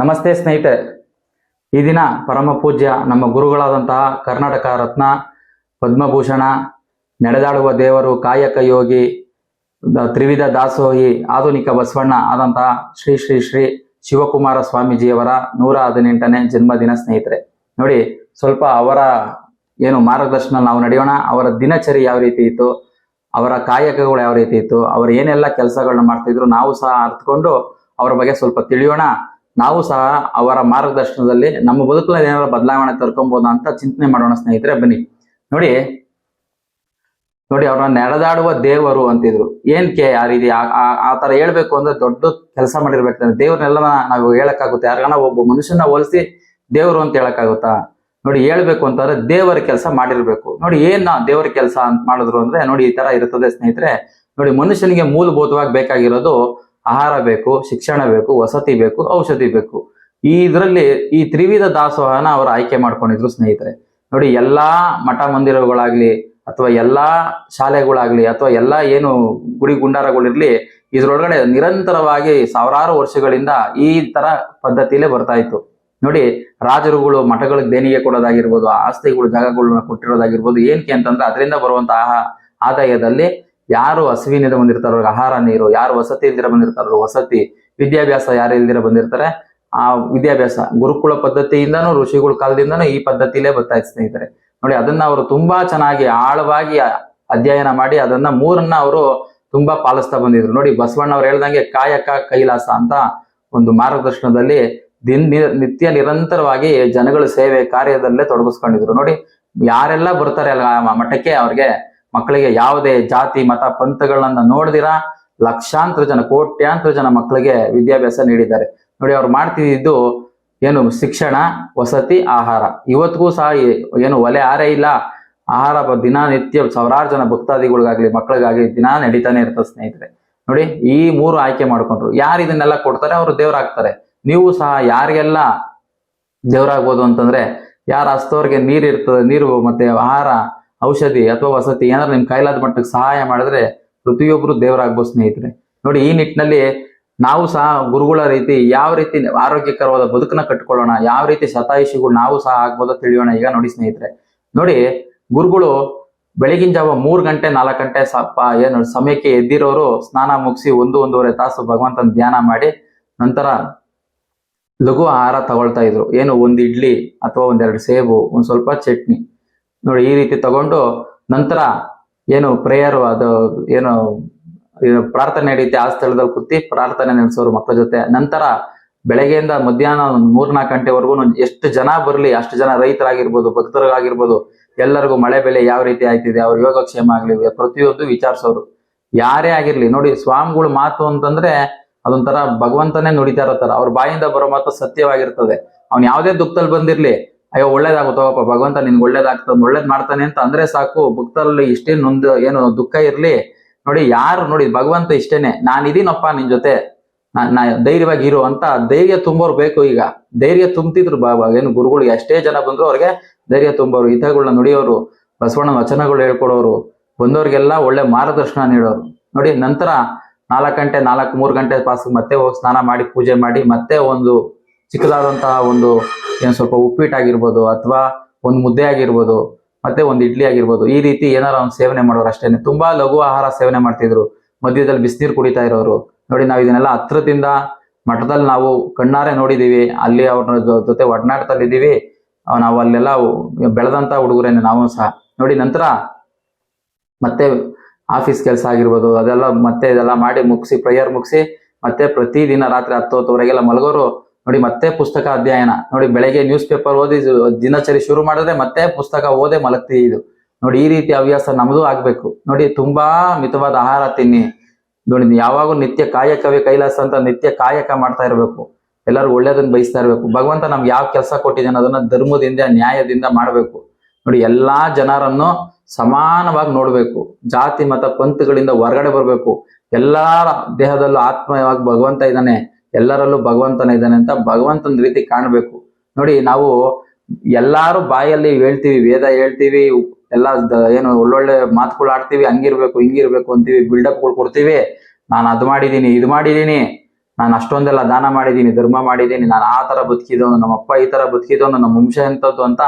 ನಮಸ್ತೆ ಸ್ನೇಹಿತರೆ. ಈ ದಿನ ಪರಮ ಪೂಜ್ಯ ನಮ್ಮ ಗುರುಗಳಾದಂತಹ ಕರ್ನಾಟಕ ರತ್ನ ಪದ್ಮಭೂಷಣ, ನಡೆದಾಡುವ ದೇವರು ಕಾಯಕ ಯೋಗಿ ತ್ರಿವಿಧ ದಾಸೋಹಿ, ಆಧುನಿಕ ಬಸವಣ್ಣ ಆದಂತಹ ಶ್ರೀ ಶ್ರೀ ಶ್ರೀ ಶಿವಕುಮಾರ ಸ್ವಾಮೀಜಿಯವರ ನೂರ ಹದಿನೆಂಟನೇ ಜನ್ಮದಿನ ಸ್ನೇಹಿತರೆ. ನೋಡಿ, ಸ್ವಲ್ಪ ಅವರ ಏನು ಮಾರ್ಗದರ್ಶನ ನಾವು ನಡೆಯೋಣ. ಅವರ ದಿನಚರಿ ಯಾವ ರೀತಿ ಇತ್ತು, ಅವರ ಕಾಯಕಗಳು ಯಾವ ರೀತಿ ಇತ್ತು, ಅವರು ಏನೆಲ್ಲ ಕೆಲಸಗಳನ್ನ ಮಾಡ್ತಿದ್ರು, ನಾವು ಸಹ ಅರ್ಥಕೊಂಡು ಅವರ ಬಗ್ಗೆ ಸ್ವಲ್ಪ ತಿಳಿಯೋಣ. ನಾವು ಸಹ ಅವರ ಮಾರ್ಗದರ್ಶನದಲ್ಲಿ ನಮ್ಮ ಬದುಕಲ್ಲಿ ಏನಾದ್ರು ಬದಲಾವಣೆ ತರ್ಕೊಬಹುದು ಅಂತ ಚಿಂತನೆ ಮಾಡೋಣ ಸ್ನೇಹಿತರೆ, ಬನ್ನಿ. ನೋಡಿ. ನೋಡಿ, ಅವ್ರನ್ನ ನಡೆದಾಡುವ ದೇವರು ಅಂತಿದ್ರು. ಏನ್ಕೆ ಆ ರೀತಿ? ಆ- ತರ ಹೇಳ್ಬೇಕು ಅಂದ್ರೆ ದೊಡ್ಡ ಕೆಲಸ ಮಾಡಿರ್ಬೇಕು ದೇವ್ರನ್ನೆಲ್ಲ ನಾವು ಹೇಳಕ್ಕಾಗುತ್ತೆ. ಯಾರಿಗಾನ ಒಬ್ಬ ಮನುಷ್ಯನ ಹೋಲಿಸಿ ದೇವರು ಅಂತ ಹೇಳಕ್ಕಾಗುತ್ತಾ? ನೋಡಿ, ಹೇಳ್ಬೇಕು ಅಂತಂದ್ರೆ ದೇವರ ಕೆಲಸ ಮಾಡಿರ್ಬೇಕು. ನೋಡಿ, ಏನ್ ದೇವರ ಕೆಲಸ ಅಂತ ಮಾಡಿದ್ರು ಅಂದ್ರೆ ನೋಡಿ ಈ ತರ ಇರ್ತದೆ ಸ್ನೇಹಿತರೆ. ನೋಡಿ, ಮನುಷ್ಯನಿಗೆ ಮೂಲಭೂತವಾಗಿ ಬೇಕಾಗಿರೋದು ಆಹಾರ ಬೇಕು, ಶಿಕ್ಷಣ ಬೇಕು, ವಸತಿ ಬೇಕು, ಔಷಧಿ ಬೇಕು. ಈ ಇದರಲ್ಲಿ ಈ ತ್ರಿವಿಧ ದಾಸೋಹನ ಅವರು ಆಯ್ಕೆ ಮಾಡ್ಕೊಂಡಿದ್ರು ಸ್ನೇಹಿತರೆ. ನೋಡಿ, ಎಲ್ಲಾ ಮಠ ಮಂದಿರಗಳಾಗ್ಲಿ ಅಥವಾ ಎಲ್ಲಾ ಶಾಲೆಗಳಾಗ್ಲಿ ಅಥವಾ ಎಲ್ಲಾ ಏನು ಗುಡಿ ಗುಂಡಾರಗಳಿರ್ಲಿ, ಇದ್ರೊಳಗಡೆ ನಿರಂತರವಾಗಿ ಸಾವಿರಾರು ವರ್ಷಗಳಿಂದ ಈ ತರ ಪದ್ಧತಿಲೇ ಬರ್ತಾ ಇತ್ತು. ನೋಡಿ, ರಾಜರುಗಳು ಮಠಗಳಿಗೆ ದೇಣಿಗೆ ಕೊಡೋದಾಗಿರ್ಬೋದು, ಆಸ್ತಿಗಳು ಜಾಗಗಳನ್ನ ಕೊಟ್ಟಿರೋದಾಗಿರ್ಬೋದು ಏನಕ್ಕೆ ಅಂತಂದ್ರೆ ಅದರಿಂದ ಬರುವಂತಹ ಆದಾಯದಲ್ಲಿ ಯಾರು ಹಸಿವಿನಿಂದ ಬಂದಿರ್ತಾರೋ ಆಹಾರ, ನೀರು, ಯಾರು ವಸತಿ ಇಲ್ದಿರ ಬಂದಿರ್ತಾರೋ, ವಸತಿ, ವಿದ್ಯಾಭ್ಯಾಸ ಯಾರು ಇಲ್ದಿರ ಬಂದಿರ್ತಾರೆ, ಆ ವಿದ್ಯಾಭ್ಯಾಸ, ಗುರುಕುಲ ಪದ್ಧತಿಯಿಂದನೂ, ಋಷಿಗಳ ಕಾಲದಿಂದನೂ ಈ ಪದ್ಧತಿಲೇ ಬರ್ತಾ ಸ್ನೇಹಿತರೆ. ನೋಡಿ, ಅದನ್ನ ಅವರು ತುಂಬಾ ಚೆನ್ನಾಗಿ, ಆಳವಾಗಿ ಅಧ್ಯಯನ ಮಾಡಿ, ಅದನ್ನ ಮೂರನ್ನ ಅವರು ತುಂಬಾ ಪಾಲಿಸ್ತಾ ಬಂದಿದ್ರು. ನೋಡಿ, ಬಸವಣ್ಣ ಅವ್ರು ಹೇಳ್ದಂಗೆ ಕಾಯಕ ಕೈಲಾಸ ಅಂತ ಒಂದು ಮಾರ್ಗದರ್ಶನದಲ್ಲಿ ದಿನ ನಿತ್ಯ ನಿರಂತರವಾಗಿ ಜನಗಳ ಸೇವೆ ಕಾರ್ಯದಲ್ಲೇ ತೊಡಗಿಸ್ಕೊಂಡಿದ್ರು. ನೋಡಿ, ಯಾರೆಲ್ಲ ಬರ್ತಾರೆ ಅಲ್ಲ ಆ ಮಠಕ್ಕೆ, ಅವ್ರಿಗೆ ಮಕ್ಕಳಿಗೆ ಯಾವುದೇ ಜಾತಿ, ಮತ, ಪಂಥಗಳನ್ನ ನೋಡ್ದಿರಾ, ಲಕ್ಷಾಂತರ ಜನ, ಕೋಟ್ಯಾಂತರ ಜನ ಮಕ್ಕಳಿಗೆ ವಿದ್ಯಾಭ್ಯಾಸ ನೀಡಿದ್ದಾರೆ. ನೋಡಿ, ಅವ್ರು ಮಾಡ್ತಿದ್ದು ಏನು, ಶಿಕ್ಷಣ, ವಸತಿ, ಆಹಾರ. ಇವತ್ತಿಗೂ ಸಹ ಏನು ಒಲೆ ಆರೇ ಇಲ್ಲ. ಆಹಾರ ದಿನನಿತ್ಯ ಸಾವಿರಾರು ಜನ ಭಕ್ತಾದಿಗಳಿಗಾಗ್ಲಿ, ಮಕ್ಕಳಿಗಾಗ್ಲಿ ದಿನ ನಡೀತಾನೆ ಇರ್ತದೆ ಸ್ನೇಹಿತರೆ. ನೋಡಿ, ಈ ಮೂರು ಆಯ್ಕೆ ಮಾಡ್ಕೊಂಡ್ರು. ಯಾರು ಇದನ್ನೆಲ್ಲ ಕೊಡ್ತಾರೆ? ಅವರು ದೇವ್ರಾಗ್ತಾರೆ. ನೀವು ಸಹ ಯಾರಿಗೆಲ್ಲ ದೇವರಾಗ್ಬೋದು ಅಂತಂದ್ರೆ, ಯಾರು ಹಸ್ತವ್ರಿಗೆ ನೀರು ಇರ್ತದೆ ನೀರು ಮತ್ತೆ ಆಹಾರ ಔಷಧಿ ಅಥವಾ ವಸತಿ ಏನಾದ್ರೂ ನಿಮ್ ಕೈಲಾದ ಮಟ್ಟಕ್ಕೆ ಸಹಾಯ ಮಾಡಿದ್ರೆ ಪ್ರತಿಯೊಬ್ಬರು ದೇವರಾಗ್ಬೋದು ಸ್ನೇಹಿತರೆ. ನೋಡಿ, ಈ ನಿಟ್ಟಿನಲ್ಲಿ ನಾವು ಸಹ ಗುರುಗಳ ರೀತಿ ಯಾವ ರೀತಿ ಆರೋಗ್ಯಕರವಾದ ಬದುಕನ್ನ ಕಟ್ಕೊಳ್ಳೋಣ, ಯಾವ ರೀತಿ ಶತಾಯುಷಿಗಳು ನಾವು ಸಹ ಆಗ್ಬೋದೋ ತಿಳಿಯೋಣ ಈಗ ನೋಡಿ ಸ್ನೇಹಿತರೆ. ನೋಡಿ, ಗುರುಗಳು ಬೆಳಗಿನ ಜಾವ ಮೂರ್ ಗಂಟೆ, ನಾಲ್ಕು ಗಂಟೆ ಏನು ಸಮಯಕ್ಕೆ ಎದ್ದಿರೋರು ಸ್ನಾನ ಮುಗಿಸಿ ಒಂದು, ಒಂದೂವರೆ ತಾಸು ಭಗವಂತನ ಧ್ಯಾನ ಮಾಡಿ ನಂತರ ಲಘು ಆಹಾರ ತಗೊಳ್ತಾ ಇದ್ರು. ಏನು ಒಂದು ಇಡ್ಲಿ ಅಥವಾ ಒಂದೆರಡು ಸೇಬು, ಒಂದ್ ಸ್ವಲ್ಪ ಚಟ್ನಿ. ನೋಡಿ, ಈ ರೀತಿ ತಗೊಂಡು ನಂತರ ಏನು ಪ್ರೇಯರ್ ಅದು ಏನು ಪ್ರಾರ್ಥನೆ ನಡೀತಿ ಆ ಸ್ಥಳದಲ್ಲಿ ಕೂತಿ ಪ್ರಾರ್ಥನೆ ನಡೆಸೋರು ಮಕ್ಕಳ ಜೊತೆ. ನಂತರ ಬೆಳಗ್ಗೆಯಿಂದ ಮಧ್ಯಾಹ್ನ ಒಂದು ಮೂರ್ನಾಲ್ಕು ಗಂಟೆವರೆಗೂ ಎಷ್ಟು ಜನ ಬರಲಿ, ಅಷ್ಟು ಜನ ರೈತರಾಗಿರ್ಬೋದು, ಭಕ್ತರಾಗಿರ್ಬೋದು, ಎಲ್ಲರಿಗೂ ಮಳೆ ಬೆಳೆ ಯಾವ ರೀತಿ ಆಯ್ತಿದೆ, ಅವ್ರ ಯೋಗಕ್ಷೇಮ ಆಗಲಿ, ಪ್ರತಿಯೊಂದು ವಿಚಾರಿಸೋರು. ಯಾರೇ ಆಗಿರ್ಲಿ, ನೋಡಿ, ಸ್ವಾಮಿಗಳು ಮಾತು ಅಂತಂದ್ರೆ ಅದೊಂಥರ ಭಗವಂತನೇ ನುಡಿತಾ ಇರತ್ತಾರ ಅವ್ರ ಬಾಯಿಂದ ಬರೋ ಮಾತು ಸತ್ಯವಾಗಿರ್ತದೆ. ಅವ್ನು ಯಾವುದೇ ದುಃಖದಲ್ಲಿ ಬಂದಿರ್ಲಿ ಅಯ್ಯೋ ಒಳ್ಳೇದಾಗುತ್ತೋಪ್ಪ ಭಗವಂತ ನಿನ್ಗೆ ಒಳ್ಳೇದಾಗ್ತದೆ ಒಳ್ಳೇದ್ ಮಾಡ್ತಾನೆ ಅಂತ ಅಂದ್ರೆ ಸಾಕು. ಭಕ್ತರಲ್ಲಿ ಇಷ್ಟೇ ನೊಂದು, ಏನು, ದುಃಖ ಇರ್ಲಿ. ನೋಡಿ, ಯಾರು ನೋಡಿ, ಭಗವಂತ ಇಷ್ಟೇನೆ. ನಾನು ಇದೀನಪ್ಪ ನಿನ್ ಜೊತೆ. ನಾ ಧೈರ್ಯವಾಗಿ ಇರು ಅಂತ ಧೈರ್ಯ ತುಂಬೋರು ಬೇಕು ಈಗ. ಧೈರ್ಯ ತುಂಬ್ತಿದ್ರು ಬಾಬಾ, ಏನು ಗುರುಗಳಿಗೆ ಎಷ್ಟೇ ಜನ ಬಂದ್ರು ಅವ್ರಿಗೆ ಧೈರ್ಯ ತುಂಬೋರು. ಹಿತಗಳನ್ನ ನುಡಿಯೋರು, ಬಸವಣ್ಣ ವಚನಗಳು ಹೇಳ್ಕೊಡೋರು, ಬಂದವ್ರಿಗೆಲ್ಲ ಒಳ್ಳೆ ಮಾರ್ಗದರ್ಶನ ನೀಡೋರು. ನೋಡಿ, ನಂತರ ನಾಲ್ಕು ಗಂಟೆ, ನಾಲ್ಕು ಮೂರು ಗಂಟೆ ಪಾಸ್ ಮತ್ತೆ ಹೋಗಿ ಸ್ನಾನ ಮಾಡಿ, ಪೂಜೆ ಮಾಡಿ, ಮತ್ತೆ ಒಂದು ಚಿಕ್ಕದಾದಂತಹ ಒಂದು ಏನು ಸ್ವಲ್ಪ ಉಪ್ಪಿಟ್ಟಾಗಿರ್ಬೋದು ಅಥವಾ ಒಂದು ಮುದ್ದೆ ಆಗಿರ್ಬೋದು ಮತ್ತೆ ಒಂದು ಇಡ್ಲಿ ಆಗಿರ್ಬೋದು ಈ ರೀತಿ ಏನಾರ ಒಂದು ಸೇವನೆ ಮಾಡೋರು ಅಷ್ಟೇನೆ. ತುಂಬಾ ಲಘು ಆಹಾರ ಸೇವನೆ ಮಾಡ್ತಿದ್ರು. ಮಧ್ಯದಲ್ಲಿ ಬಿಸಿನೀರು ಕುಡಿತಾ ಇರೋರು. ನೋಡಿ ನಾವು ಇದನ್ನೆಲ್ಲ ಹತ್ರದಿಂದ ಮಠದಲ್ಲಿ ನಾವು ಕಣ್ಣಾರೆ ನೋಡಿದೀವಿ. ಅಲ್ಲಿ ಅವ್ರ ಜೊತೆ ಒಡನಾಟದಲ್ಲಿ ಇದ್ದೀವಿ ನಾವು ಅಲ್ಲೆಲ್ಲ ಬೆಳೆದಂತ ಹುಡುಗರೇನೆ ನಾವು ಸಹ. ನೋಡಿ ನಂತರ ಮತ್ತೆ ಆಫೀಸ್ ಕೆಲಸ ಆಗಿರ್ಬೋದು, ಅದೆಲ್ಲ ಮತ್ತೆ ಇದೆಲ್ಲ ಮಾಡಿ ಮುಗಿಸಿ ಪ್ರೇಯರ್ ಮುಗಿಸಿ, ಮತ್ತೆ ಪ್ರತಿದಿನ ರಾತ್ರಿ ಹತ್ತು ಹೊತ್ತುವರೆಗೆಲ್ಲ ಮಲಗೋರು. ನೋಡಿ ಮತ್ತೆ ಪುಸ್ತಕ ಅಧ್ಯಯನ. ನೋಡಿ ಬೆಳಗ್ಗೆ ನ್ಯೂಸ್ ಪೇಪರ್ ಓದಿ ದಿನಚರಿ ಶುರು ಮಾಡಿದ್ರೆ ಮತ್ತೆ ಪುಸ್ತಕ ಓದೆ ಮಲಗ್ತಿ ಇದು. ನೋಡಿ ಈ ರೀತಿ ಹವ್ಯಾಸ ನಮ್ದು ಆಗ್ಬೇಕು. ನೋಡಿ ತುಂಬಾ ಮಿತವಾದ ಆಹಾರ ತಿನ್ನಿ. ನೋಡಿ ಯಾವಾಗೂ ನಿತ್ಯ ಕಾಯಕವೇ ಕೈಲಾಸ ಅಂತ ನಿತ್ಯ ಕಾಯಕ ಮಾಡ್ತಾ ಇರಬೇಕು. ಎಲ್ಲರೂ ಒಳ್ಳೇದನ್ನ ಬಯಸ್ತಾ ಇರಬೇಕು. ಭಗವಂತ ನಮ್ಗೆ ಯಾವ ಕೆಲಸ ಕೊಟ್ಟಿದ್ದಾನೆ ಅದನ್ನ ಧರ್ಮದಿಂದ, ನ್ಯಾಯದಿಂದ ಮಾಡಬೇಕು. ನೋಡಿ ಎಲ್ಲಾ ಜನರನ್ನು ಸಮಾನವಾಗಿ ನೋಡ್ಬೇಕು. ಜಾತಿ, ಮತ, ಪಂಥಗಳಿಂದ ಹೊರಗಡೆ ಬರಬೇಕು. ಎಲ್ಲರ ದೇಹದಲ್ಲೂ ಆತ್ಮವಾಗಿ ಭಗವಂತ ಇದ್ದಾನೆ. ಎಲ್ಲರಲ್ಲೂ ಭಗವಂತನ ಇದ್ದಾನೆ ಅಂತ ಭಗವಂತನ ರೀತಿ ಕಾಣಬೇಕು. ನೋಡಿ, ನಾವು ಎಲ್ಲಾರು ಬಾಯಲ್ಲಿ ಹೇಳ್ತೀವಿ, ವೇದ ಹೇಳ್ತೀವಿ, ಎಲ್ಲ ಏನು ಒಳ್ಳೊಳ್ಳೆ ಮಾತುಗಳು ಆಡ್ತೀವಿ, ಹಂಗಿರ್ಬೇಕು, ಹಿಂಗಿರ್ಬೇಕು ಅಂತೀವಿ ಬಿಲ್ಡಪ್ಗಳು ಕೊಡ್ತೀವಿ. ನಾನು ಅದು ಮಾಡಿದೀನಿ, ಇದು ಮಾಡಿದೀನಿ, ನಾನು ಅಷ್ಟೊಂದೆಲ್ಲ ದಾನ ಮಾಡಿದ್ದೀನಿ ಧರ್ಮ ಮಾಡಿದ್ದೀನಿ ನಾನು ಆ ತರ ಬದುಕಿದವನು, ನಮ್ಮ ಅಪ್ಪ ಈ ತರ ಬದುಕಿದವನು, ನಮ್ಮ ವಂಶ ಎಂತದ್ದು ಅಂತ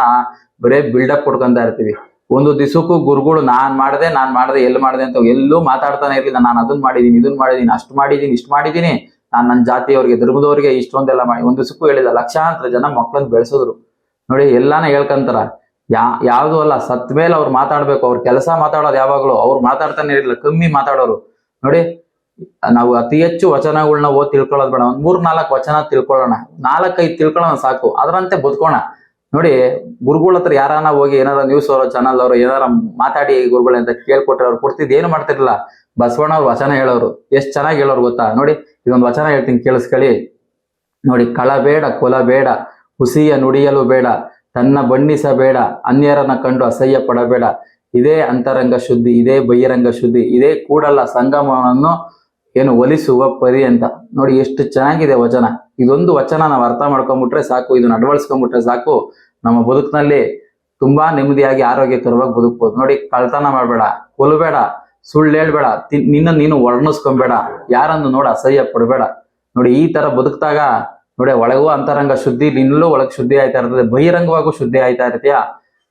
ಬರೇ ಬಿಲ್ಡಪ್ ಕೊಡ್ಕೊಂತ ಇರ್ತೀವಿ. ಒಂದು ದಿವಸಕ್ಕೂ ಗುರುಗಳು ನಾನ್ ಮಾಡಿದೆ, ನಾನ್ ಮಾಡ್ದೆ, ಎಲ್ಲಿ ಮಾಡ್ದೆ ಅಂತ ಎಲ್ಲೂ ಮಾತಾಡ್ತಾನೆ ಇರ್ಲಿಲ್ಲ. ನಾನು ಅದನ್ನ ಮಾಡಿದೀನಿ ಇದನ್ನ ಮಾಡಿದೀನಿ, ಅಷ್ಟು ಮಾಡಿದೀನಿ, ಇಷ್ಟು ಮಾಡಿದೀನಿ. ನಾನು ನನ್ನ ಜಾತಿಯವರಿಗೆ, ಧರ್ಮದವರಿಗೆ ಇಷ್ಟೊಂದೆಲ್ಲ ಮಾಡಿ, ಒಂದು ಸುಕ್ಕು ಹೇಳಿದ ಲಕ್ಷಾಂತರ ಜನ ಮಕ್ಕಳನ್ನ ಬೆಳೆಸಿದ್ರು. ನೋಡಿ, ಎಲ್ಲಾನ ಹೇಳ್ಕಂತಾರ. ಯಾ, ಯಾವ್ದು ಅಲ್ಲ, ಸತ್ ಮೇಲೆ ಅವ್ರು ಮಾತಾಡ್ಬೇಕು, ಅವ್ರ ಕೆಲಸ ಮಾತಾಡೋದು ಯಾವಾಗ್ಲೂ, ಅವ್ರು ಮಾತಾಡ್ತಾನೆ ಇರಲಿಲ್ಲ, ಕಮ್ಮಿ ಮಾತಾಡೋರು. ನೋಡಿ, ನಾವು ಅತಿ ಹೆಚ್ಚು ವಚನಗಳನ್ನ ಓದ್ ತಿಳ್ಕೊಳ್ಳೋದು ಬೇಡ, ಒಂದ್ ಮೂರ್ ನಾಲ್ಕು ವಚನ ತಿಳ್ಕೊಳ್ಳೋಣ. ನಾಲ್ಕೈದು ತಿಳ್ಕೊಳ್ಳೋಣ ಸಾಕು, ಅದರಂತೆ ಬದುಕೋಣ. ನೋಡಿ ಗುರುಗಳ ಹತ್ರ ಯಾರಾನ ಹೋಗಿ ಏನಾರ ನ್ಯೂಸ್ ಅವರ ಚಾನಲ್ ಅವರು ಏನಾರ ಮಾತಾಡಿ ಗುರುಗಳು ಅಂತ ಕೇಳ್ಕೊಟ್ರೆ ಅವ್ರು ಕೊಡ್ತಿದ್ದು ಏನು ಮಾಡ್ತಿರ್ಲಿಲ್ಲ. ಬಸವಣ್ಣ ಅವ್ರು ವಚನ ಹೇಳೋರು. ಎಷ್ಟು ಚೆನ್ನಾಗಿ ಹೇಳೋರು ಗೊತ್ತಾ? ನೋಡಿ ಇದೊಂದು ವಚನ ಹೇಳ್ತೀನಿ, ಕೇಳಿಸ್ಕೊಳ್ಳಿ. ನೋಡಿ, ಕಳ ಬೇಡ, ಕೊಲ ಬೇಡ, ಹುಸಿಯ ನುಡಿಯಲು ಬೇಡ, ತನ್ನ ಬಣ್ಣಿಸಬೇಡ ಅನ್ಯರನ್ನ ಕಂಡು ಅಸಹ್ಯ ಪಡಬೇಡ. ಇದೇ ಅಂತರಂಗ ಶುದ್ಧಿ, ಇದೇ ಬಹಿರಂಗ ಶುದ್ಧಿ, ಇದೇ ಕೂಡಲ್ಲ ಸಂಗಮವನ್ನು ಏನು ಒಲಿಸುವ ಪರಿ ಅಂತ. ನೋಡಿ ಎಷ್ಟು ಚೆನ್ನಾಗಿದೆ ವಚನ. ಇದೊಂದು ವಚನ ನಾವು ಅರ್ಥ ಮಾಡ್ಕೊಂಡ್ಬಿಟ್ರೆ ಸಾಕು, ಇದನ್ನ ಅಳವಡಿಸ್ಕೊಂಡ್ಬಿಟ್ರೆ ಸಾಕು. ನಮ್ಮ ಬದುಕಿನಲ್ಲಿ ತುಂಬಾ ನೆಮ್ಮದಿಯಾಗಿ ಆರೋಗ್ಯಕರವಾಗಿ ಬದುಕ್ಬೋದು. ನೋಡಿ, ಕಳ್ತನ ಮಾಡಬೇಡ ಕೊಲ್ಬೇಡ ಸುಳ್ಳು ಹೇಳ್ಬೇಡ ನಿನ್ನ ನೀನು ವರ್ಣಿಸ್ಕೊಂಬೇಡ, ಯಾರನ್ನು ನೋಡ ಅಸಹ್ಯ ಪಡಬೇಡ. ನೋಡಿ, ಈ ತರ ಬದುಕ್ದಾಗ, ನೋಡಿ, ಒಳಗೂ ಅಂತರಂಗ ಶುದ್ಧಿ, ನಿನ್ನಲ್ಲೂ ಒಳಗ್ ಶುದ್ಧಿ ಆಯ್ತಾ ಇರ್ತದೆ, ಬಹಿರಂಗವಾಗೂ ಶುದ್ಧಿ ಆಯ್ತಾ ಇರ್ತೀಯಾ?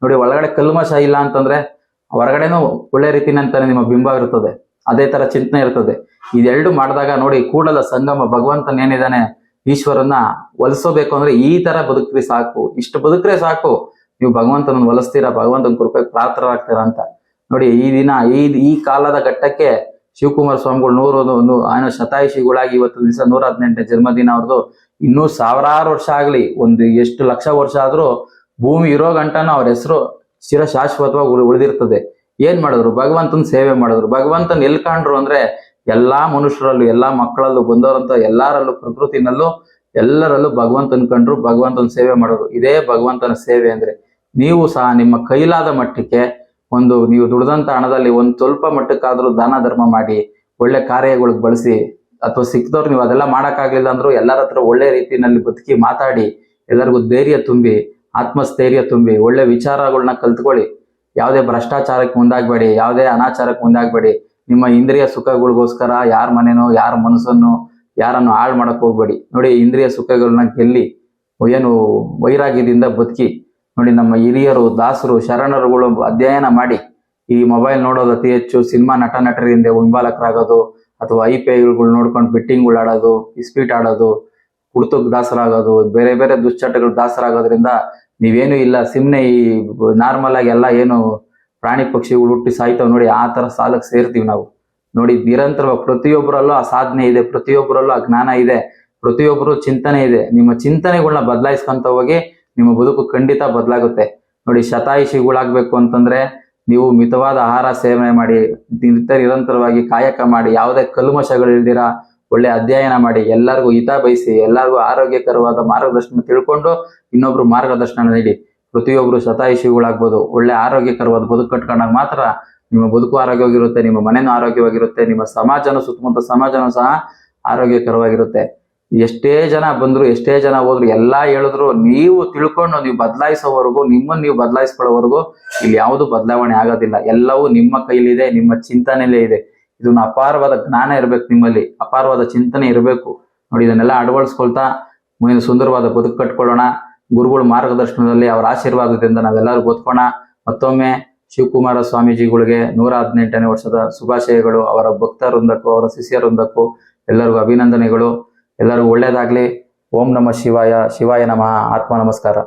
ನೋಡಿ, ಒಳಗಡೆ ಕಲ್ಮಶ ಇಲ್ಲ ಅಂತಂದ್ರೆ, ಹೊರಗಡೆನೂ ಒಳ್ಳೆ ರೀತಿನಂತಾನೆ ನಿಮ್ಮ ಬಿಂಬ ಇರ್ತದೆ. ಅದೇ ತರ ಚಿಂತನೆ ಇರ್ತದೆ. ಇದೆರಡು ಮಾಡಿದಾಗ ನೋಡಿ ಕೂಡಲ ಸಂಗಮ ಭಗವಂತನ ಏನಿದಾನೆ, ಈಶ್ವರನ್ನ ಒಲಿಸೋಬೇಕು ಅಂದ್ರೆ ಈ ತರ ಬದುಕ್ರಿ ಸಾಕು. ಇಷ್ಟು ಬದುಕ್ರೆ ಸಾಕು. ನೀವು ಭಗವಂತನ ಒಲಿಸ್ತೀರಾ, ಭಗವಂತನ ಕೃಪೆ ಪ್ರಾರ್ಥರಾಗ್ತೀರಾ ಅಂತ. ನೋಡಿ, ಈ ದಿನ, ಈ ಈ ಕಾಲದ ಘಟ್ಟಕ್ಕೆ ಶಿವಕುಮಾರ ಸ್ವಾಮಿಗಳು ನೂರು ಏನೋ ಶತಾಯುಷಿಗಳಾಗಿ ಇವತ್ತು ದಿವಸ ನೂರ ಹದಿನೆಂಟನೇ ಜನ್ಮದಿನ ಅವ್ರದ್ದು. ಇನ್ನೂ ಸಾವಿರಾರು ವರ್ಷ ಆಗ್ಲಿ, ಒಂದು ಎಷ್ಟು ಲಕ್ಷ ವರ್ಷ ಆದ್ರೂ ಭೂಮಿ ಇರೋ ಗಂಟನೂ ಅವ್ರ ಹೆಸರು ಶಿರ ಶಾಶ್ವತವಾಗಿ ಉಳ್- ಉಳಿದಿರ್ತದೆ. ಏನ್ ಮಾಡಿದ್ರು? ಭಗವಂತನ ಸೇವೆ ಮಾಡಿದ್ರು. ಭಗವಂತನ ಎಲ್ ಕಾಣ್ರು ಅಂದ್ರೆ ಎಲ್ಲಾ ಮನುಷ್ಯರಲ್ಲೂ, ಎಲ್ಲಾ ಮಕ್ಕಳಲ್ಲೂ, ಬಂದವರಂತ ಎಲ್ಲಾರಲ್ಲೂ, ಪ್ರಕೃತಿನಲ್ಲೂ, ಎಲ್ಲರಲ್ಲೂ ಭಗವಂತನ ಕಂಡ್ರು, ಭಗವಂತನ ಸೇವೆ ಮಾಡೋರು ಇದೇ ಭಗವಂತನ ಸೇವೆ ಅಂದ್ರೆ ನೀವು ಸಹ ನಿಮ್ಮ ಕೈಲಾದ ಮಟ್ಟಕ್ಕೆ ಒಂದು ನೀವು ದುಡ್ದಂತ ಹಣದಲ್ಲಿ ಒಂದ್ ಸ್ವಲ್ಪ ಮಟ್ಟಕ್ಕಾದ್ರೂ ದಾನ ಧರ್ಮ ಮಾಡಿ, ಒಳ್ಳೆ ಕಾರ್ಯಗಳಿಗೆ ಬಳಸಿ, ಅಥವಾ ಸಿಕ್ಕದವ್ರು ನೀವು ಅದೆಲ್ಲ ಮಾಡಕ್ಕಾಗ್ಲಿಲ್ಲ ಅಂದ್ರು ಎಲ್ಲರ ಹತ್ರ ಒಳ್ಳೆ ರೀತಿಯಲ್ಲಿ ಬದುಕಿ ಮಾತಾಡಿ, ಎಲ್ಲರಿಗೂ ಧೈರ್ಯ ತುಂಬಿ, ಆತ್ಮಸ್ಥೈರ್ಯ ತುಂಬಿ, ಒಳ್ಳೆ ವಿಚಾರಗಳನ್ನ ಕಲ್ತ್ಕೊಳ್ಳಿ. ಯಾವುದೇ ಭ್ರಷ್ಟಾಚಾರಕ್ಕೆ ಮುಂದಾಗಬೇಡಿ, ಯಾವುದೇ ಅನಾಚಾರಕ್ಕೆ ಮುಂದಾಗಬೇಡಿ. ನಿಮ್ಮ ಇಂದ್ರಿಯ ಸುಖಗಳಿಗೋಸ್ಕರ ಯಾರ ಮನೆನೋ, ಯಾರ ಮನಸ್ಸನ್ನು, ಯಾರನ್ನು ಹಾಳು ಮಾಡಕ್ ಹೋಗ್ಬೇಡಿ. ನೋಡಿ, ಇಂದ್ರಿಯ ಸುಖಗಳನ್ನ ಗೆಲ್ಲಿ, ಏನು ವೈರಾಗ್ಯದಿಂದ ಬದುಕಿ, ನೋಡಿ, ನಮ್ಮ ಹಿರಿಯರು, ದಾಸರು, ಶರಣರುಗಳು ಅಧ್ಯಯನ ಮಾಡಿ, ಈ ಮೊಬೈಲ್ ನೋಡೋದು ಅತಿ ಹೆಚ್ಚು ಸಿನಿಮಾ ನಟ ನಟರಿಂದ ಉಂಬಾಲಕರಾಗೋದು ಅಥವಾ ಐ ಪಿ ಐಗಳು ನೋಡ್ಕೊಂಡು ಬಿಟ್ಟಿಂಗ್ಗಳು ಆಡೋದು ಇಸ್ಪೀಟ್ ಆಡೋದು ಕುಡ್ತಕ್ಕೆ ದಾಸರಾಗೋದು, ಬೇರೆ ಬೇರೆ ದುಶ್ಚಟಗಳು ದಾಸರಾಗೋದ್ರಿಂದ ನೀವೇನು ಇಲ್ಲ, ಸಿಮ್ನೆ ಈ ನಾರ್ಮಲ್ ಆಗಿ ಎಲ್ಲ ಏನು ಪ್ರಾಣಿ ಪಕ್ಷಿಗಳು ಹುಟ್ಟಿ ಸಾಯ್ತಾವ್ ನೋಡಿ, ಆ ತರ ಸಾಲಕ್ಕೆ ಸೇರ್ತೀವಿ ನಾವು. ನೋಡಿ, ನಿರಂತರವಾಗಿ ಪ್ರತಿಯೊಬ್ಬರಲ್ಲೂ ಆ ಸಾಧನೆ ಇದೆ ಪ್ರತಿಯೊಬ್ಬರಲ್ಲೂ ಆ ಜ್ಞಾನ ಇದೆ ಪ್ರತಿಯೊಬ್ಬರು ಚಿಂತನೆ ಇದೆ. ನಿಮ್ಮ ಚಿಂತನೆಗಳನ್ನ ಬದಲಾಯಿಸ್ಕೊಂತ ಹೋಗಿ ನಿಮ್ಮ ಬದುಕು ಖಂಡಿತ ಬದಲಾಗುತ್ತೆ. ನೋಡಿ, ಶತಾಯುಷಿಗಳಾಗ್ಬೇಕು ಅಂತಂದ್ರೆ ನೀವು ಮಿತವಾದ ಆಹಾರ ಸೇವನೆ ಮಾಡಿ, ನಿತ್ಯ ನಿರಂತರವಾಗಿ ಕಾಯಕ ಮಾಡಿ, ಯಾವುದೇ ಕಲ್ಮಶಗಳಿಲ್ದಿರ ಒಳ್ಳೆ ಅಧ್ಯಯನ ಮಾಡಿ, ಎಲ್ಲರಿಗೂ ಹಿತ ಬಯಸಿ, ಎಲ್ಲರಿಗೂ ಆರೋಗ್ಯಕರವಾದ ಮಾರ್ಗದರ್ಶನ ತಿಳ್ಕೊಂಡು ಇನ್ನೊಬ್ರು ಮಾರ್ಗದರ್ಶನ ನೀಡಿ. ಪ್ರತಿಯೊಬ್ರು ಶತಾಯುಷಿಗಳಾಗ್ಬೋದು ಒಳ್ಳೆ ಆರೋಗ್ಯಕರವಾದ ಬದುಕು ಕಟ್ಕೊಂಡಾಗ ಮಾತ್ರ ನಿಮ್ಮ ಬದುಕು ಆರೋಗ್ಯವಾಗಿರುತ್ತೆ, ನಿಮ್ಮ ಮನೆನೂ ಆರೋಗ್ಯವಾಗಿರುತ್ತೆ, ನಿಮ್ಮ ಸಮಾಜನೂ ಸುತ್ತಮುತ್ತ ಸಮಾಜನೂ ಸಹ ಆರೋಗ್ಯಕರವಾಗಿರುತ್ತೆ. ಎಷ್ಟೇ ಜನ ಬಂದ್ರು, ಎಷ್ಟೇ ಜನ ಹೋದ್ರು, ಎಲ್ಲಾ ಹೇಳಿದ್ರು, ನೀವು ತಿಳ್ಕೊಂಡು ನೀವು ಬದಲಾಯಿಸೋವರೆಗೂ, ನಿಮ್ಮನ್ನು ನೀವು ಬದಲಾಯಿಸ್ಕೊಳ್ಳೋವರೆಗೂ ಇಲ್ಲಿ ಯಾವುದು ಬದಲಾವಣೆ ಆಗೋದಿಲ್ಲ. ಎಲ್ಲವೂ ನಿಮ್ಮ ಕೈಲಿದೆ, ನಿಮ್ಮ ಚಿಂತನೆಯಲ್ಲೇ ಇದೆ. ಇದನ್ನ ಅಪಾರವಾದ ಜ್ಞಾನ ಇರಬೇಕು ನಿಮ್ಮಲ್ಲಿ, ಅಪಾರವಾದ ಚಿಂತನೆ ಇರಬೇಕು. ನೋಡಿ, ಇದನ್ನೆಲ್ಲ ಅಳವಡಿಸ್ಕೊಳ್ತಾ ಮುಂದಿನ ಸುಂದರವಾದ ಬದುಕು ಕಟ್ಕೊಳ್ಳೋಣ. ಗುರುಗಳ ಮಾರ್ಗದರ್ಶನದಲ್ಲಿ ಅವರ ಆಶೀರ್ವಾದದಿಂದ ನಾವೆಲ್ಲರೂ ಬದುಕೋಣ. ಮತ್ತೊಮ್ಮೆ ಶಿವಕುಮಾರ ಸ್ವಾಮೀಜಿಗಳಿಗೆ ನೂರ ಹದಿನೆಂಟನೇ ವರ್ಷದ ಶುಭಾಶಯಗಳು. ಅವರ ಭಕ್ತರೊಂದಕ್ಕೂ ಅವರ ಶಿಷ್ಯರೊಂದಕ್ಕೂ ಎಲ್ಲರಿಗೂ ಅಭಿನಂದನೆಗಳು. ಎಲ್ಲರಿಗೂ ಒಳ್ಳೇದಾಗ್ಲಿ. ಓಂ ನಮಃ ಶಿವಾಯ ಶಿವಾಯ ನಮಃ. ಆತ್ಮ ನಮಸ್ಕಾರ.